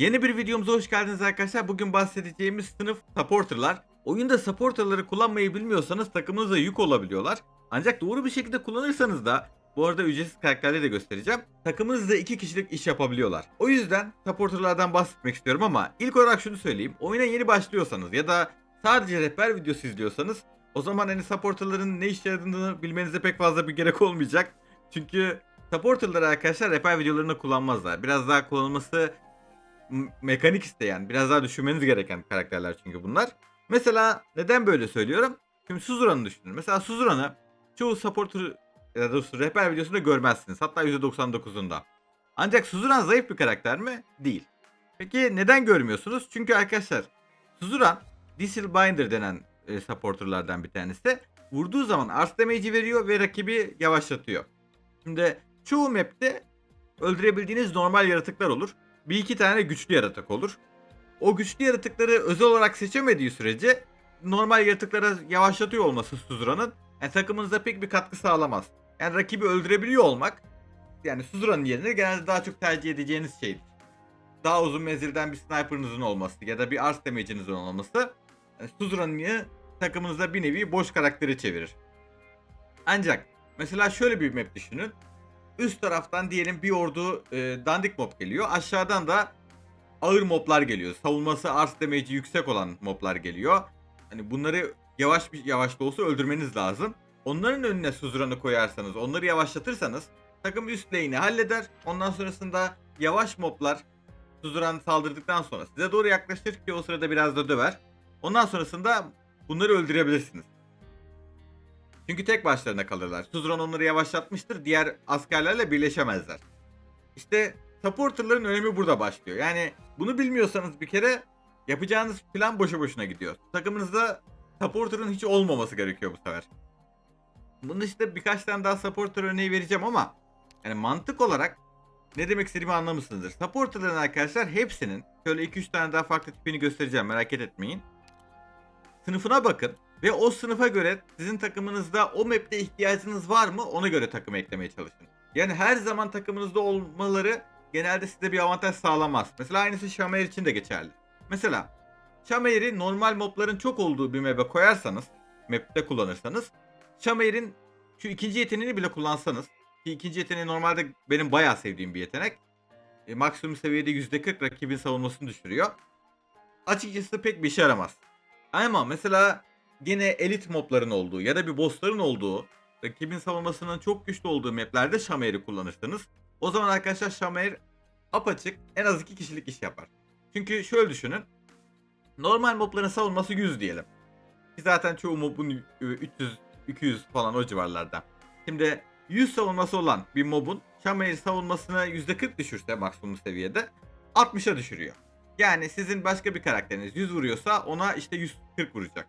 Yeni bir videomuza hoş geldiniz arkadaşlar. Bugün bahsedeceğimiz sınıf supporterlar. Oyunda supporterları kullanmayı bilmiyorsanız takımınıza yük olabiliyorlar. Ancak doğru bir şekilde kullanırsanız da bu arada ücretsiz karakterleri de göstereceğim. Takımınızda iki kişilik iş yapabiliyorlar. O yüzden supporterlardan bahsetmek istiyorum ama ilk olarak şunu söyleyeyim. Oyuna yeni başlıyorsanız ya da sadece rehber videosu izliyorsanız o zaman hani supporterların ne işe yaradığını bilmenize pek fazla bir gerek olmayacak. Çünkü supporterları arkadaşlar rehber videolarında kullanmazlar. Biraz daha kullanılması mekanik isteyen, biraz daha düşünmeniz gereken karakterler çünkü bunlar. Mesela neden böyle söylüyorum? Şimdi Suzura'nı düşünün. Mesela Suzura'nı çoğu supporter ya da rehber videosunda görmezsiniz. Hatta %99'unda. Ancak Suzuran zayıf bir karakter mi? Değil. Peki neden görmüyorsunuz? Çünkü arkadaşlar Suzuran Diesel Binder denen e, supporterlardan bir tanesi. Vurduğu zaman arts damage'i veriyor ve rakibi yavaşlatıyor. Şimdi çoğu map'te öldürebildiğiniz normal yaratıklar olur. Bir iki tane güçlü yaratık olur. O güçlü yaratıkları özel olarak seçemediği sürece normal yaratıklara yavaşlatıyor olması Suzura'nın yani takımınıza pek bir katkı sağlamaz. Yani rakibi öldürebiliyor olmak yani Suzura'nın yerine genelde daha çok tercih edeceğiniz şeydir. Daha uzun menzilden bir sniper'ınızın olması ya da bir arts damage'inizin olması yani Suzura'nın takımınıza bir nevi boş karakteri çevirir. Ancak mesela şöyle bir map düşünün. Üst taraftan diyelim bir ordu e, dandik mob geliyor. Aşağıdan da ağır moblar geliyor. Savunması arts damage'i yüksek olan moblar geliyor. Hani bunları yavaş bir yavaş da olsa öldürmeniz lazım. Onların önüne Suzran'ı koyarsanız, onları yavaşlatırsanız takım üst lane'i halleder. Ondan sonrasında yavaş moblar Suzran saldırdıktan sonra size doğru yaklaşır ki o sırada biraz da döver. Ondan sonrasında bunları öldürebilirsiniz. Çünkü tek başlarına kalırlar. Suzran onları yavaşlatmıştır. Diğer askerlerle birleşemezler. İşte supporterların önemi burada başlıyor. Yani bunu bilmiyorsanız bir kere yapacağınız plan boşu boşuna gidiyor. Takımınızda supporter'ın hiç olmaması gerekiyor bu sefer. Bunun işte birkaç tane daha supporter örneği vereceğim ama yani mantık olarak ne demek istediğimi anlamışsınızdır. Supporter'ların arkadaşlar hepsinin şöyle 2-3 tane daha farklı tipini göstereceğim merak etmeyin. Sınıfına bakın ve o sınıfa göre sizin takımınızda o map'te ihtiyacınız var mı ona göre takım eklemeye çalışın. Yani her zaman takımınızda olmaları genelde size bir avantaj sağlamaz. Mesela aynısı Şamer için de geçerli. Mesela Şamer'i normal mobların çok olduğu bir map'e koyarsanız, map'te kullanırsanız Şamer'in şu ikinci yeteneğini bile kullansanız ki ikinci yeteneği normalde benim bayağı sevdiğim bir yetenek. E, maksimum seviyede %40 rakibin savunmasını düşürüyor. Açıkçası pek bir işe yaramaz. Ama mesela gene elit mobların olduğu ya da bir bossların olduğu rakibin savunmasının çok güçlü olduğu maplerde Şamer'i kullanırsınız. O zaman arkadaşlar Şamer apaçık en az iki kişilik iş yapar. Çünkü şöyle düşünün. Normal mobların savunması 100 diyelim. Ki zaten çoğu mobun 300 200 falan o civarlarda. Şimdi 100 savunması olan bir mobun Şamer savunmasını %40 düşürse maksimum seviyede 60'a düşürüyor. Yani sizin başka bir karakteriniz 100 vuruyorsa ona işte 140 vuracak.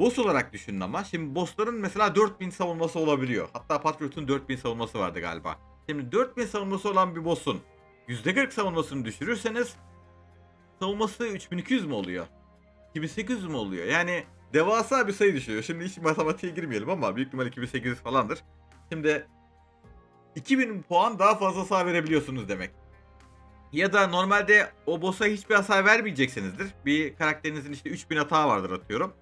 Boss olarak düşünün ama. Şimdi bossların mesela 4000 savunması olabiliyor. Hatta Patriot'un 4000 savunması vardı galiba. Şimdi 4000 savunması olan bir boss'un %40 savunmasını düşürürseniz savunması 3200 mü oluyor? 2800 mü oluyor? Yani devasa bir sayı düşüyor. Şimdi hiç matematiğe girmeyelim ama büyük ihtimal 2800 falandır. Şimdi 2000 puan daha fazla hasar verebiliyorsunuz demek. Ya da normalde o boss'a hiçbir hasar vermeyeceksinizdir. Bir karakterinizin işte 3000 hata vardır atıyorum.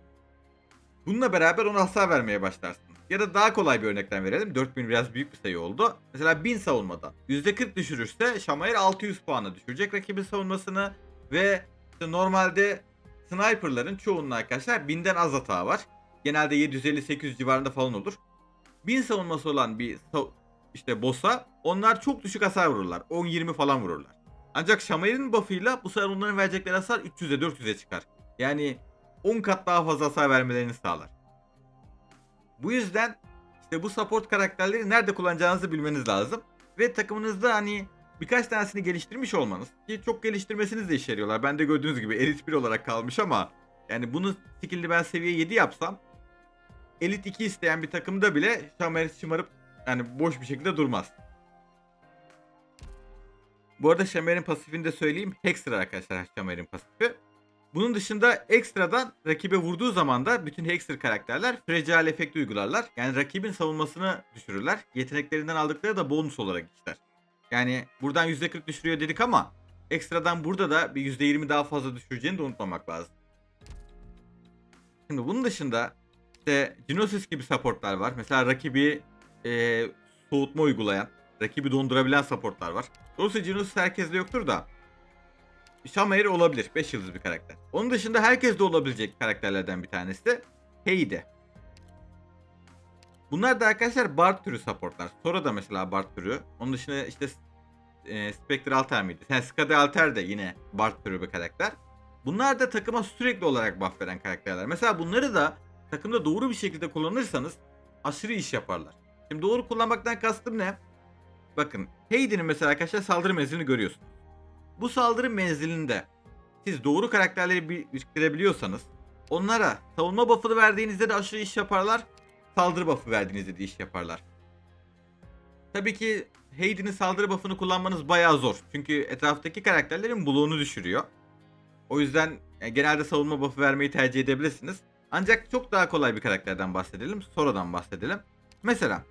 Bununla beraber ona hasar vermeye başlarsınız. Ya da daha kolay bir örnekten verelim. 4000 biraz büyük bir sayı oldu. Mesela 1000 savunmadan %40 düşürürse Şamayr 600 puana düşürecek rakibin savunmasını ve işte normalde sniperların çoğunun arkadaşlar 1000'den az hata var. Genelde 750-800 civarında falan olur. 1000 savunması olan bir işte boss'a onlar çok düşük hasar vururlar. 10-20 falan vururlar. Ancak Şamayer'in buff'ıyla bu sefer onların verecekleri hasar 300'e 400'e çıkar. Yani 10 kat daha fazla hasar vermelerini sağlar. Bu yüzden işte bu support karakterleri nerede kullanacağınızı bilmeniz lazım. Ve takımınızda hani birkaç tanesini geliştirmiş olmanız ki çok geliştirmesiniz de işe yarıyorlar. Ben de gördüğünüz gibi elit 1 olarak kalmış ama yani bunu skill'li ben seviye 7 yapsam elit 2 isteyen bir takımda bile Şamer şımarıp yani boş bir şekilde durmaz. Bu arada Şamer'in pasifini de söyleyeyim. Hexer arkadaşlar Şamer'in pasifi. Bunun dışında ekstradan rakibe vurduğu zaman da bütün Hexer karakterler fragile efekti uygularlar. Yani rakibin savunmasını düşürürler. Yeteneklerinden aldıkları da bonus olarak işler. Yani buradan %40 düşürüyor dedik ama ekstradan burada da bir %20 daha fazla düşüreceğini de unutmamak lazım. Şimdi bunun dışında işte Geonosis gibi supportlar var. Mesela rakibi e, soğutma uygulayan, rakibi dondurabilen supportlar var. Doğrusu Geonosis herkeste yoktur da Shamair olabilir. 5 yıldız bir karakter. Onun dışında herkeste olabilecek karakterlerden bir tanesi de Heide. Bunlar da arkadaşlar Bard türü supportlar. Sora da mesela Bard türü. Onun dışında işte e, Spectre Alter miydi? Yani Skadi Alter de yine Bard türü bir karakter. Bunlar da takıma sürekli olarak buff veren karakterler. Mesela bunları da takımda doğru bir şekilde kullanırsanız aşırı iş yaparlar. Şimdi doğru kullanmaktan kastım ne? Bakın Heidi'nin mesela arkadaşlar saldırı menzilini görüyorsunuz. Bu saldırı menzilinde siz doğru karakterleri bir- biriktirebiliyorsanız onlara savunma buff'ını verdiğinizde de aşırı iş yaparlar. Saldırı buff'ı verdiğinizde de iş yaparlar. Tabii ki Heidi'nin saldırı buff'ını kullanmanız bayağı zor. Çünkü etraftaki karakterlerin bloğunu düşürüyor. O yüzden e, genelde savunma buff'ı vermeyi tercih edebilirsiniz. Ancak çok daha kolay bir karakterden bahsedelim. Sora'dan bahsedelim. Mesela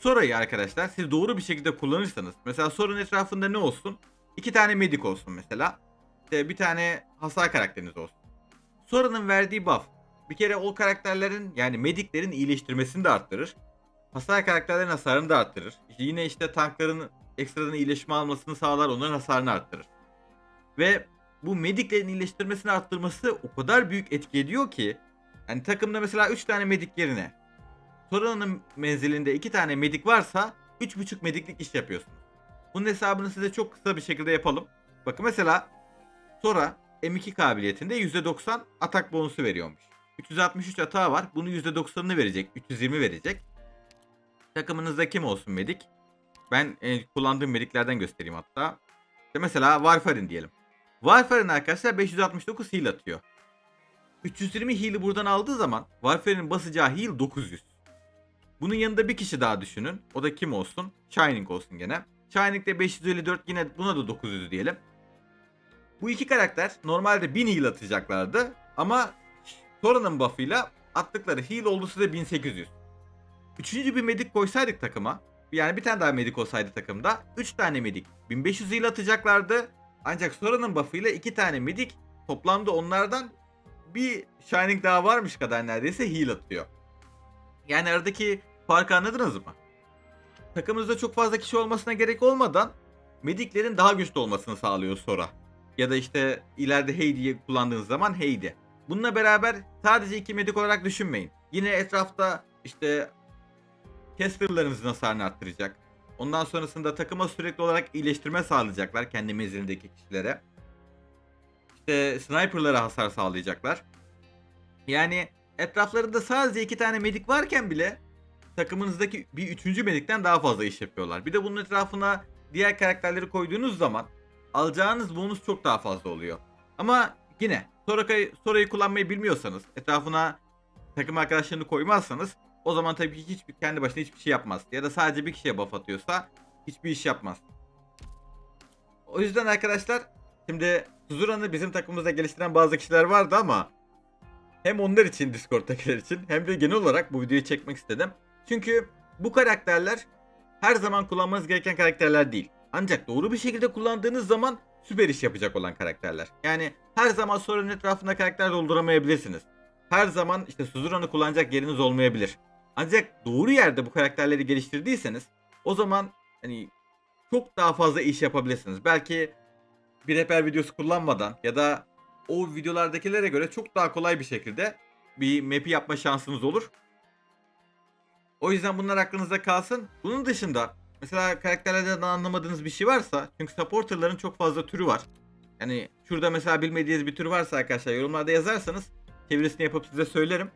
Sora'yı arkadaşlar siz doğru bir şekilde kullanırsanız mesela Sora'nın etrafında ne olsun? İki tane medik olsun mesela. İşte bir tane hasar karakteriniz olsun. Sora'nın verdiği buff bir kere o karakterlerin yani mediklerin iyileştirmesini de arttırır. Hasar karakterlerin hasarını da arttırır. İşte yine işte tankların ekstradan iyileşme almasını sağlar onların hasarını arttırır. Ve bu mediklerin iyileştirmesini arttırması o kadar büyük etki ediyor ki yani takımda mesela 3 tane medik yerine Sora'nın menzilinde 2 tane medik varsa 3.5 mediklik iş yapıyorsunuz. Bunun hesabını size çok kısa bir şekilde yapalım. Bakın mesela Sora M2 kabiliyetinde %90 atak bonusu veriyormuş. 363 atağı var. Bunu %90'ını verecek. 320 verecek. Takımınızda kim olsun medik? Ben e, kullandığım mediklerden göstereyim hatta. İşte mesela Warfarin diyelim. Warfarin arkadaşlar 569 heal atıyor. 320 heal'i buradan aldığı zaman Warfarin'in basacağı heal 900. Bunun yanında bir kişi daha düşünün. O da kim olsun? Shining olsun gene. Shining de 554 yine buna da 900 diyelim. Bu iki karakter normalde 1000 heal atacaklardı ama Sora'nın buff'ıyla attıkları heal oldu size 1800. Üçüncü bir medik koysaydık takıma yani bir tane daha medik olsaydı takımda 3 tane medik 1500 heal atacaklardı. Ancak Sora'nın buff'ıyla 2 tane medik toplamda onlardan bir Shining daha varmış kadar neredeyse heal atıyor. Yani aradaki farkı anladınız mı? Takımınızda çok fazla kişi olmasına gerek olmadan mediklerin daha güçlü olmasını sağlıyor Sora. Ya da işte ileride Heidi'yi kullandığınız zaman Heidi. Bununla beraber sadece iki medik olarak düşünmeyin. Yine etrafta işte casterlarınızın hasarını arttıracak. Ondan sonrasında takıma sürekli olarak iyileştirme sağlayacaklar kendi menzilindeki kişilere. İşte sniperlara hasar sağlayacaklar. Yani etraflarında sadece iki tane medik varken bile takımınızdaki bir üçüncü medikten daha fazla iş yapıyorlar. Bir de bunun etrafına diğer karakterleri koyduğunuz zaman alacağınız bonus çok daha fazla oluyor. Ama yine Sora'yı, Sora'yı kullanmayı bilmiyorsanız, etrafına takım arkadaşlarını koymazsanız o zaman tabii ki hiçbir kendi başına hiçbir şey yapmaz. Ya da sadece bir kişiye buff atıyorsa hiçbir iş yapmaz. O yüzden arkadaşlar şimdi Suzura'nı bizim takımımızda geliştiren bazı kişiler vardı ama hem onlar için Discord'takiler için hem de genel olarak bu videoyu çekmek istedim. Çünkü bu karakterler her zaman kullanmanız gereken karakterler değil. Ancak doğru bir şekilde kullandığınız zaman süper iş yapacak olan karakterler. Yani her zaman sorunun etrafında karakter dolduramayabilirsiniz. Her zaman işte Suzura'nı kullanacak yeriniz olmayabilir. Ancak doğru yerde bu karakterleri geliştirdiyseniz o zaman hani çok daha fazla iş yapabilirsiniz. Belki bir rehber videosu kullanmadan ya da o videolardakilere göre çok daha kolay bir şekilde bir map'i yapma şansınız olur. O yüzden bunlar aklınızda kalsın. Bunun dışında mesela karakterlerden anlamadığınız bir şey varsa çünkü supporterların çok fazla türü var. Yani şurada mesela bilmediğiniz bir tür varsa arkadaşlar yorumlarda yazarsanız çevirisini yapıp size söylerim.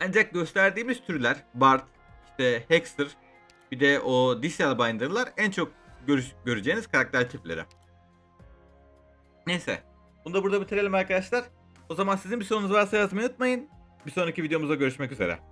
Ancak gösterdiğimiz türler Bard, işte Hexter, bir de o Diesel Binder'lar en çok görüş- göreceğiniz karakter tipleri. Neyse. Bunu da burada bitirelim arkadaşlar. O zaman sizin bir sorunuz varsa yazmayı unutmayın. Bir sonraki videomuzda görüşmek üzere.